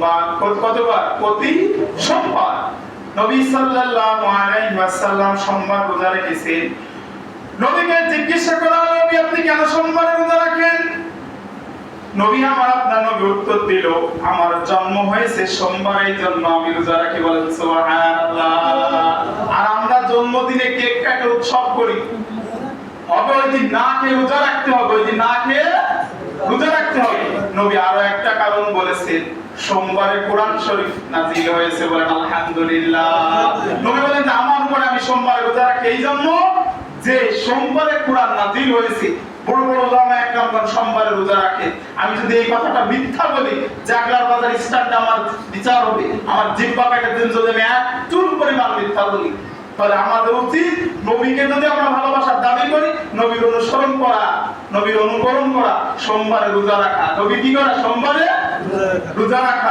সোমবার কতবার? প্রতি সোমবার। নবী সাল্লাল্লাহু আলাইহি ওয়াসাল্লাম সোমবার রোজা রেখেছেন। নবীকে জিজ্ঞাসা করা হলো, নবী, আপনি কেন সোমবারে রোজা রাখেন? নবী আমার আপনার নবী উত্তর দিল, আমার জন্ম হয়েছে সোমবার এই জন্য, আমি রোজা রাখি বলেন, সুবহানাল্লাহ। আর আমরা জন্মদিনে কেক কাটে উৎসব করি। হবে ওই দিন না খেয়ে রোজা রাখতে হবে, ওই দিন না খেয়ে রোজা রাখতে হবে। নবী আরও একটা কারণ বলেছেন সোমবারে কোরআন শরীফ নাজিল হয়েছে বলেন, আলহামদুলিল্লাহ। নবী বলেন যে, আমার উপরে আমি সোমবারে রোজা রাখি। এই জন্য যে সোমবারে কোরআন নাজিল হয়েছে, বড় বড় সোমবারে রোজা রাখে। আমি যদি এই কথাটা মিথ্যা বলি জাগলার বাজার স্ট্যান্ডে আমার বিচার হবে, আমার জিব্বা কাটার দিন যদি আমি পরিমাণ মিথ্যা বলি। তাহলে আমাদের উচিত নবীকে যদি আমরা ভালোবাসার দাবি করি, নবীর অনুসরণ করা, নবীর অনুকরণ করা, সোমবারে রোজা রাখা। নবী কি করা? সোমবারে রোজা রাখা